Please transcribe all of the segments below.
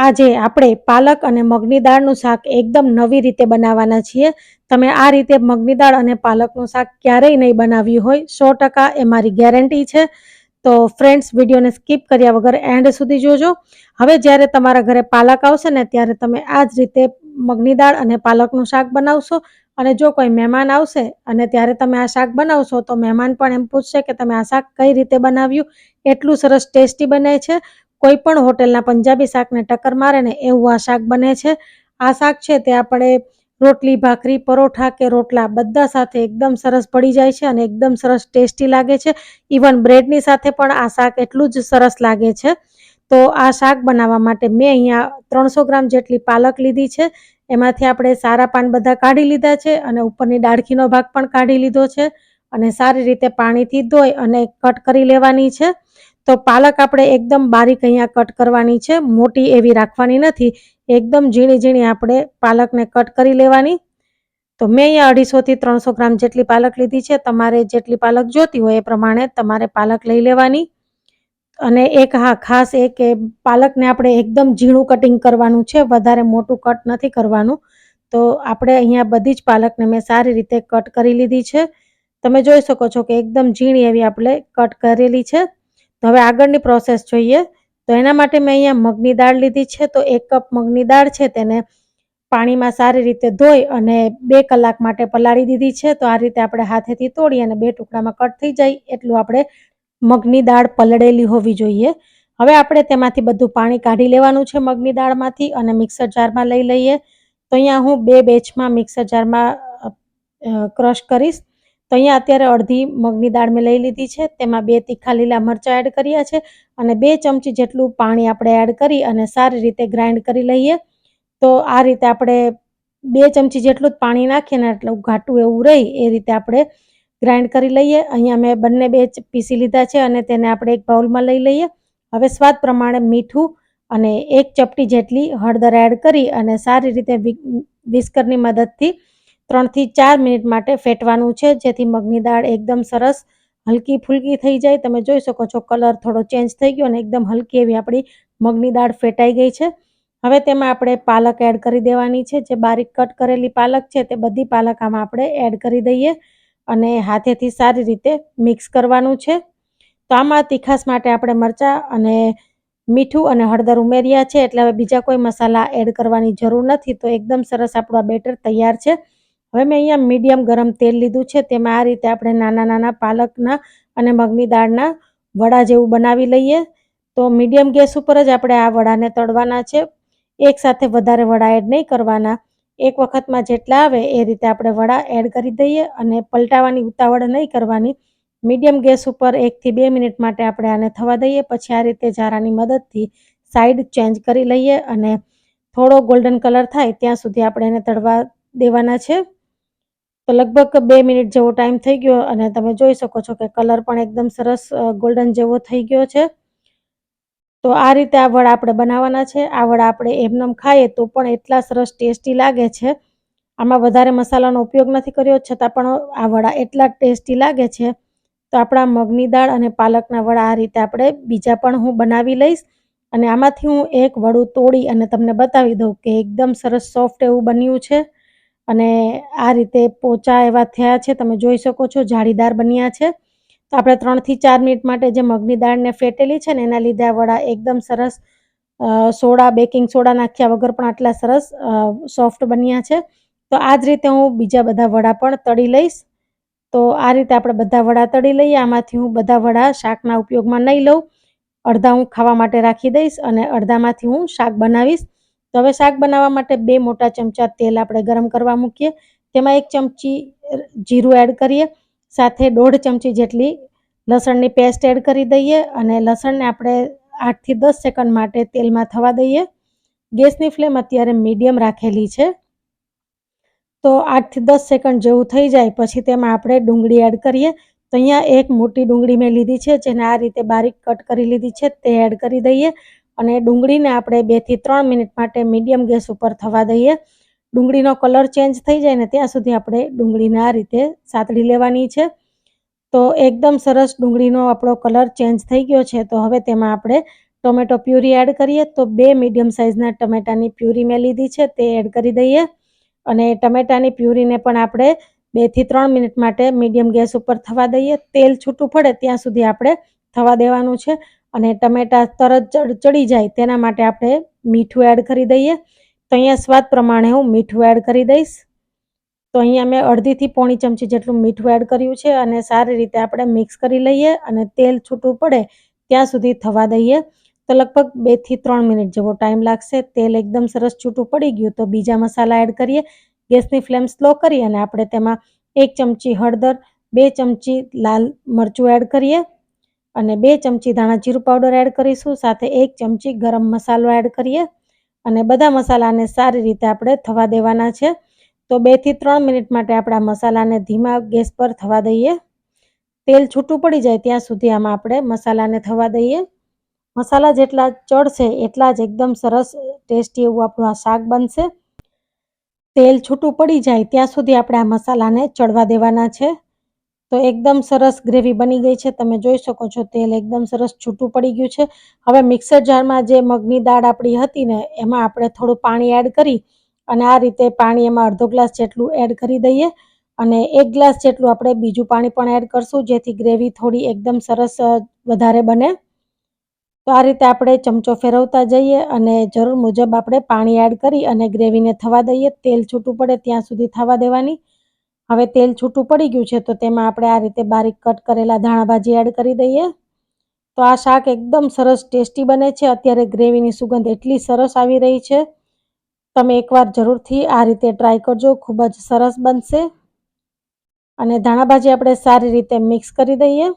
આજે આપણે પાલક અને મગની દાળનું શાક એકદમ નવી રીતે બનાવવાના છીએ. તમે આ રીતે મગની દાળ અને પાલકનું શાક ક્યારેય નહીં બનાવ્યું હોય, સો ટકા એ મારી ગેરંટી છે. તો ફ્રેન્ડ્સ, વિડીયોને સ્કીપ કર્યા વગર એન્ડ સુધી જોજો. હવે જ્યારે તમારા ઘરે પાલક આવશે ને, ત્યારે તમે આ જ રીતે મગની દાળ અને પાલકનું શાક બનાવશો. અને જો કોઈ મહેમાન આવશે અને ત્યારે તમે આ શાક બનાવશો, તો મહેમાન પણ એમ પૂછશે કે તમે આ શાક કઈ રીતે બનાવ્યું? એટલું સરસ ટેસ્ટી બને છે. કોઈ પણ હોટેલના પંજાબી શાકને ટક્કર મારે ને એવું આ શાક બને છે. આ શાક છે તે આપણે રોટલી, ભાખરી, પરોઠા કે રોટલા બધા સાથે એકદમ સરસ પડી જાય છે અને એકદમ સરસ ટેસ્ટી લાગે છે. ઇવન બ્રેડની સાથે પણ આ શાક એટલું જ સરસ લાગે છે. તો આ શાક બનાવવા માટે મેં અહીંયા ત્રણસો ગ્રામ જેટલી પાલક લીધી છે. એમાંથી આપણે સારા પાન બધા કાઢી લીધા છે અને ઉપરની ડાળખીનો ભાગ પણ કાઢી લીધો છે અને સારી રીતે પાણીથી ધોઈ અને કટ કરી લેવાની છે. તો પાલક આપણે એકદમ બારીક અહીંયા કટ કરવાની છે, મોટી એવી રાખવાની નથી, એકદમ ઝીણી ઝીણી આપણે પાલકને કટ કરી લેવાની. તો મેં અહીંયા અઢીસોથી ત્રણસો ગ્રામ જેટલી પાલક લીધી છે, તમારે જેટલી પાલક જોતી હોય એ પ્રમાણે તમારે પાલક લઈ લેવાની. અને એક હા, ખાસ એ કે પાલકને આપણે એકદમ ઝીણું કટિંગ કરવાનું છે, વધારે મોટું કટ નથી કરવાનું. તો આપણે અહીંયા બધી જ પાલકને મેં સારી રીતે કટ કરી લીધી છે. તમે જોઈ શકો છો કે એકદમ ઝીણી એવી આપણે કટ કરેલી છે. તો હવે આગળની પ્રોસેસ જોઈએ. તો એના માટે મેં અહીંયા મગની દાળ લીધી છે. તો એક કપ મગની દાળ છે તેને પાણીમાં સારી રીતે ધોઈ અને બે કલાક માટે પલાળી દીધી છે. તો આ રીતે આપણે હાથેથી તોડી અને બે ટુકડામાં કટ થઈ જાય એટલું આપણે મગની દાળ પલળેલી હોવી જોઈએ. હવે આપણે તેમાંથી બધું પાણી કાઢી લેવાનું છે મગની દાળમાંથી અને મિક્સર જારમાં લઈ લઈએ. તો અહીંયા હું બે બેચમાં મિક્સર જારમાં ક્રશ કરીશ. તો અહીંયા અત્યારે અડધી મગની દાળ મેં લઈ લીધી છે. તેમાં બે તીખા લીલા મરચાં એડ કર્યા છે અને બે ચમચી જેટલું પાણી આપણે એડ કરી અને સારી રીતે ગ્રાઇન્ડ કરી લઈએ. તો આ રીતે આપણે બે ચમચી જેટલું જ પાણી નાખીએ ને એટલું ઘાટું એવું રહી એ રીતે આપણે ગ્રાઇન્ડ કરી લઈએ. અહીંયા મેં બંને બે પીસી લીધા છે અને તેને આપણે એક બાઉલમાં લઈ લઈએ. હવે સ્વાદ પ્રમાણે મીઠું અને એક ચપટી જેટલી હળદર એડ કરી અને સારી રીતે વિસ્કરની મદદથી ત્રણથી ચાર મિનિટ માટે ફેટવાનું છે, જેથી મગની દાળ એકદમ સરસ હલકી ફૂલકી થઈ જાય. તમે જોઈ શકો છો, કલર થોડો ચેન્જ થઈ ગયો અને એકદમ હલકી એવી આપણી મગની દાળ ફેટાઈ ગઈ છે. હવે તેમાં આપણે પાલક એડ કરી દેવાની છે, જે બારીક કટ કરેલી પાલક છે, તે બધી પાલક આમાં આપણે એડ કરી દઈએ અને હાથેથી સારી રીતે મિક્સ કરવાનું છે. તો આમાં તીખાસ માટે આપણે મરચાં અને મીઠું અને હળદર ઉમેર્યા છે, એટલે હવે બીજા કોઈ મસાલા એડ કરવાની જરૂર નથી. તો એકદમ સરસ આપણું આ બેટર તૈયાર છે. હવે મેં અહીંયા મીડિયમ ગરમ તેલ લીધું છે, તેમાં આ રીતે આપણે નાના નાના પાલકના અને મગની દાળના વડા જેવું બનાવી લઈએ. તો મીડિયમ ગેસ ઉપર જ આપણે આ વડાને તળવાના છે. એક સાથે વધારે વડા એડ નહીં કરવાના. એક વખતમાં જેટલા આવે એ રીતે આપણે વડા એડ કરી દઈએ અને પલટાવાની ઉતાવળ નહીં કરવાની. મીડિયમ ગેસ ઉપર એકથી બે મિનિટ માટે આપણે આને થવા દઈએ, પછી આ રીતે જારાની મદદથી સાઈડ ચેન્જ કરી લઈએ અને થોડો ગોલ્ડન કલર થાય ત્યાં સુધી આપણે એને તળવા દેવાના છે. તો લગભગ બે મિનિટ જેવો ટાઈમ થઈ ગયો અને તમે જોઈ શકો છો કે કલર પણ એકદમ સરસ ગોલ્ડન જેવો થઈ ગયો છે. તો આ રીતે આ વડા આપણે બનાવવાના છે. આ વડા આપણે એમનેમ ખાઈએ તો પણ એટલા સરસ ટેસ્ટી લાગે છે. આમાં વધારે મસાલાનો ઉપયોગ નથી કર્યો, છતાં પણ આ વડા એટલા ટેસ્ટી લાગે છે. તો આપણા મગની દાળ અને પાલકના વડા આ રીતે આપણે બીજા પણ હું બનાવી લઈશ. અને આમાંથી હું એક વડું તોડી અને તમને બતાવી દઉં કે એકદમ સરસ સોફ્ટ એવું બન્યું છે. અને આ રીતે પોચા એવા થયા છે, તમે જોઈ શકો છો, જાળીદાર બન્યા છે. તો આપણે ત્રણથી ચાર મિનિટ માટે જે મગની દાળને ફેટેલી છે ને, એના લીધે આ વડા એકદમ સરસ સોડા, બેકિંગ સોડા નાખ્યા વગર પણ આટલા સરસ સોફ્ટ બન્યા છે. તો આ જ રીતે હું બીજા બધા વડા પણ તળી લઈશ. તો આ રીતે આપણે બધા વડા તળી લઈએ. આમાંથી હું બધા વડા શાકના ઉપયોગમાં નહીં લઉં. અડધા હું ખાવા માટે રાખી દઈશ અને અડધામાંથી હું શાક બનાવીશ. તો હવે શાક બનાવવા માટે બે મોટા ચમચા તેલ આપણે ગરમ કરવા મૂકીએ. તેમાં એક ચમચી જીરું એડ કરીએ. સાથે દોઢ ચમચી જેટલી લસણની પેસ્ટ એડ કરી દઈએ અને લસણને આપણે આઠથી દસ સેકન્ડ માટે તેલમાં થવા દઈએ. ગેસની ફ્લેમ અત્યારે મીડિયમ રાખેલી છે. તો આઠથી દસ સેકન્ડ જેવું થઈ જાય પછી તેમાં આપણે ડુંગળી એડ કરીએ. તો અહીંયા એક મોટી ડુંગળી મેં લીધી છે જેને આ રીતે બારીક કટ કરી લીધી છે તે એડ કરી દઈએ. અને ડુંગળીને આપણે બેથી ત્રણ મિનિટ માટે મીડિયમ ગેસ ઉપર થવા દઈએ. ડુંગળીનો કલર ચેન્જ થઈ જાય ને ત્યાં સુધી આપણે ડુંગળીને આ રીતે સાતડી લેવાની છે. તો એકદમ સરસ ડુંગળીનો આપણો કલર ચેન્જ થઈ ગયો છે. તો હવે તેમાં આપણે ટોમેટો પ્યુરી એડ કરીએ. તો બે મીડિયમ સાઇઝના ટમેટાની પ્યુરી મેં લીધી છે, તે એડ કરી દઈએ. અને ટમેટાની પ્યુરીને પણ આપણે બેથી ત્રણ મિનિટ માટે મીડિયમ ગેસ ઉપર થવા દઈએ. તેલ છૂટું પડે ત્યાં સુધી આપણે થવા દેવાનું છે. અને ટમેટા તરત ચડી જાય તેના માટે આપણે મીઠું એડ કરી દઈએ. તો અહીંયા સ્વાદ પ્રમાણે હું મીઠું એડ કરી દઈશ. તો અહીંયા મેં અડધીથી પોણી ચમચી જેટલું મીઠું એડ કર્યું છે અને સારી રીતે આપણે મિક્સ કરી લઈએ અને તેલ છૂટું પડે ત્યાં સુધી થવા દઈએ. તો લગભગ બેથી ત્રણ મિનિટ જેવો ટાઈમ લાગશે. તેલ એકદમ સરસ છૂટું પડી ગયું તો બીજા મસાલા એડ કરીએ. ગેસની ફ્લેમ સ્લો કરી અને આપણે તેમાં એક ચમચી હળદર, બે ચમચી લાલ મરચું એડ કરીએ. અને બે ચમચી ધાણા જીરું પાવડર એડ કરીશું, સાથે એક ચમચી ગરમ મસાલો એડ કરીએ. અને બધા મસાલાને સારી રીતે આપણે થવા દેવાના છે. તો બેથી ત્રણ મિનિટ માટે આપણા મસાલાને ધીમા ગેસ પર થવા દઈએ. તેલ છૂટું પડી જાય ત્યાં સુધી આમાં આપણે મસાલાને થવા દઈએ. મસાલા જેટલા ચડશે એટલા જ એકદમ સરસ ટેસ્ટી એવું આપણું આ શાક બનશે. તેલ છૂટું પડી જાય ત્યાં સુધી આપણે આ મસાલાને ચડવા દેવાના છે. તો એકદમ સરસ ગ્રેવી બની ગઈ છે. તમે જોઈ શકો છો તેલ એકદમ સરસ છૂટું પડી ગયું છે. હવે મિક્સર જારમાં જે મગની દાળ આપણી હતી ને, એમાં આપણે થોડું પાણી એડ કરી અને આ રીતે પાણી એમાં અડધો ગ્લાસ જેટલું એડ કરી દઈએ અને એક ગ્લાસ જેટલું આપણે બીજું પાણી પણ એડ કરશું, જેથી ગ્રેવી થોડી એકદમ સરસ વધારે બને. તો આ રીતે આપણે ચમચો ફેરવતા જઈએ અને જરૂર મુજબ આપણે પાણી એડ કરી અને ગ્રેવીને થવા દઈએ. તેલ છૂટું પડે ત્યાં સુધી થવા દેવાની. હવે તેલ છૂટું પડી ગયું છે, તો તેમાં આપણે આ રીતે બારીક કટ કરેલા ધાણા ભાજી એડ કરી દઈએ. તો આ શાક એકદમ સરસ ટેસ્ટી બને છે, અત્યારે ગ્રેવીની સુગંધ એટલી સરસ આવી રહી છે. તમે એકવાર જરૂરથી આ રીતે ટ્રાય કરજો, ખૂબ જ સરસ બનશે. અને ધાણા ભાજી આપણે સારી રીતે મિક્સ કરી દઈએ.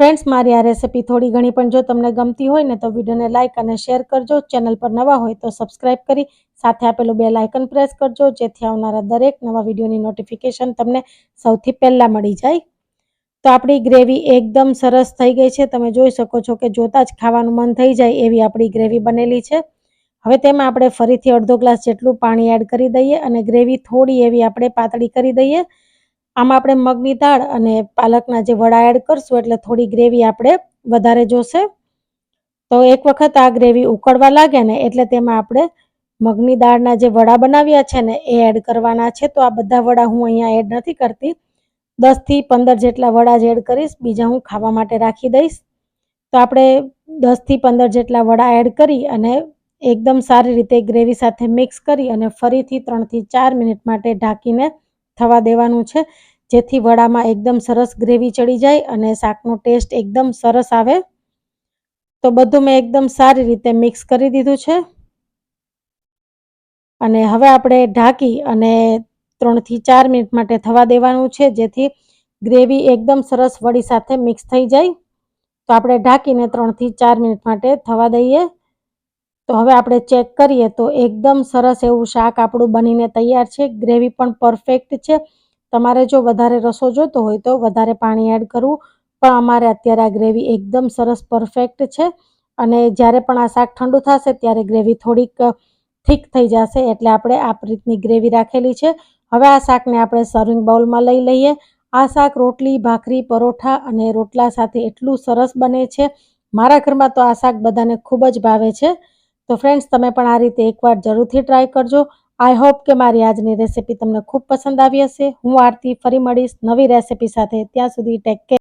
ફ્રેન્ડ્સ મારી આ રેસિપી થોડી ઘણી પણ જો તમને ગમતી હોય ને તો વિડીયોને લાઇક અને શેર કરજો. ચેનલ પર નવા હોય તો સબસ્ક્રાઈબ કરી, સાથે આપેલું બે લાઇકન પ્રેસ કરજો, જેથી આવનારા દરેક નવા વિડીયોની નોટિફિકેશન તમને સૌથી પહેલાં મળી જાય. તો આપણી ગ્રેવી એકદમ સરસ થઈ ગઈ છે. તમે જોઈ શકો છો કે જોતાં જ ખાવાનું મન થઈ જાય એવી આપણી ગ્રેવી બનેલી છે. હવે તેમાં આપણે ફરીથી અડધો ગ્લાસ જેટલું પાણી એડ કરી દઈએ અને ગ્રેવી થોડી એવી આપણે પાતળી કરી દઈએ. આમાં આપણે મગની દાળ અને પાલકના જે વડા એડ કરશું એટલે થોડી ગ્રેવી આપણે વધારે જોશે. તો એક વખત આ ગ્રેવી ઉકળવા લાગે ને એટલે તેમાં આપણે મગની દાળના જે વડા બનાવ્યા છે ને એ એડ કરવાના છે. તો આ બધા વડા હું અહીંયા એડ નથી કરતી. દસથી પંદર જેટલા વડા જ એડ કરીશ. બીજા હું ખાવા માટે રાખી દઈશ. તો આપણે દસથી પંદર જેટલા વડા એડ કરી અને એકદમ સારી રીતે ગ્રેવી સાથે મિક્સ કરી અને ફરીથી ત્રણથી ચાર મિનિટ માટે ઢાંકીને થવા દેવાનું છે. જેથી વડામાં એકદમ સરસ ગ્રેવી ચડી જાય અને શાકનો ટેસ્ટ એકદમ સરસ આવે. તો બધું મેં એકદમ સારી રીતે મિક્સ કરી દીધું છે. અને હવે આપણે ઢાંકી અને ત્રણથી ચાર મિનિટ માટે થવા દેવાનું છે. જેથી ગ્રેવી એકદમ સરસ વડી સાથે મિક્સ થઈ જાય. તો આપણે ઢાંકીને ત્રણથી ચાર મિનિટ માટે થવા દઈએ. તો હવે આપણે ચેક કરીએ તો એકદમ સરસ એવું શાક આપણું બનીને તૈયાર છે. ગ્રેવી પણ પરફેક્ટ છે. તમારે જો વધારે રસો જોતો હોય તો વધારે પાણી એડ કરવું. પણ અમારે અત્યારે આ ગ્રેવી એકદમ સરસ પરફેક્ટ છે. અને જ્યારે પણ આ શાક ઠંડુ થશે ત્યારે ગ્રેવી થોડીક થીક થઈ જશે એટલે આપણે આ રીતની ગ્રેવી રાખેલી છે. હવે આ શાકને આપણે સર્વિંગ બાઉલમાં લઈ લઈએ. આ શાક રોટલી, ભાખરી, પરોઠા અને રોટલા સાથે એટલું સરસ બને છે. મારા ઘરમાં તો આ શાક બધાને ખૂબ જ ભાવે છે. તો ફ્રેન્ડ્સ તમે પણ આ રીતે એકવાર જરૂરથી ટ્રાય કરજો. આઈ હોપ કે મારી આજની રેસિપી તમને ખૂબ પસંદ આવી હશે. હું આરતી ફરી મળીશ નવી રેસિપી સાથે. ત્યાં સુધી ટેક કેર